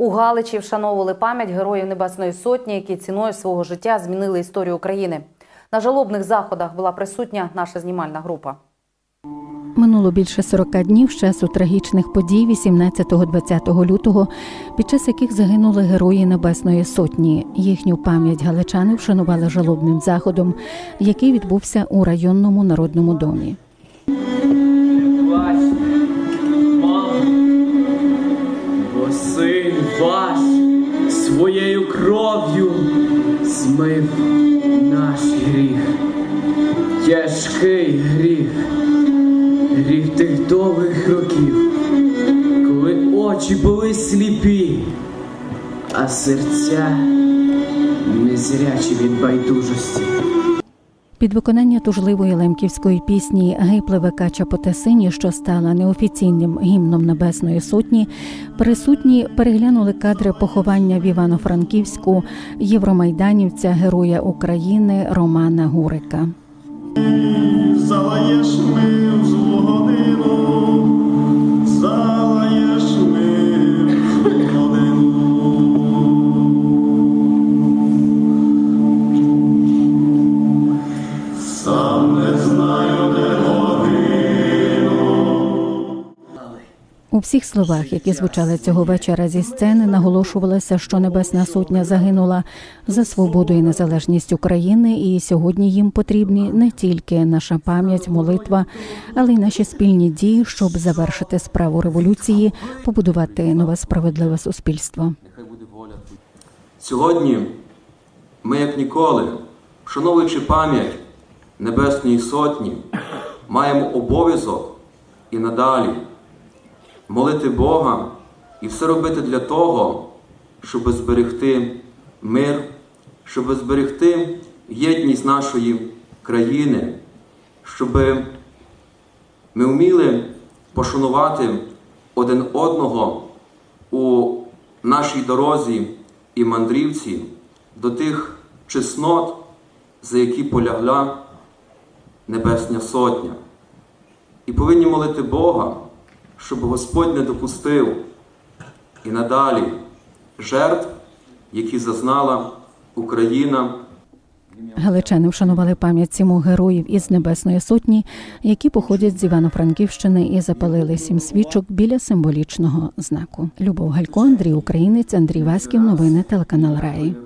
У Галичі вшановували пам'ять героїв Небесної Сотні, які ціною свого життя змінили історію України. На жалобних заходах була присутня наша знімальна група. Минуло більше 40 днів з часу трагічних подій 18-20 лютого, під час яких загинули герої Небесної Сотні. Їхню пам'ять галичани вшанували жалобним заходом, який відбувся у районному народному домі. Своєю кров'ю змив наш гріх, тяжкий гріх, гріх тих довгих років, коли очі були сліпі, а серця незрячі від байдужості. Під виконання тужливої лемківської пісні Гейпливе кача сині, що стала неофіційним гімном Небесної Сотні, присутні переглянули кадри поховання в Івано-Франківську євромайданівця Героя України Романа Гурика. Всіх словах, які звучали цього вечора зі сцени, наголошувалося, що Небесна Сотня загинула за свободу і незалежність України, і сьогодні їм потрібні не тільки наша пам'ять, молитва, але й наші спільні дії, щоб завершити справу революції, побудувати нове справедливе суспільство. Сьогодні ми, як ніколи, вшановуючи пам'ять Небесної Сотні, маємо обов'язок і надалі молити Бога і все робити для того, щоб зберегти мир, щоб зберегти єдність нашої країни, щоб ми вміли пошанувати один одного у нашій дорозі і мандрівці до тих чеснот, за які полягла Небесня Сотня. І повинні молити Бога, щоб Господь не допустив і надалі жертв, які зазнала Україна. Галичани вшанували пам'ять сіму героїв із Небесної Сотні, які походять з Івано-Франківщини і запалили сім свічок біля символічного знаку. Любов Галько, Андрій Українець, Андрій Васьків. Новини телеканал Раї.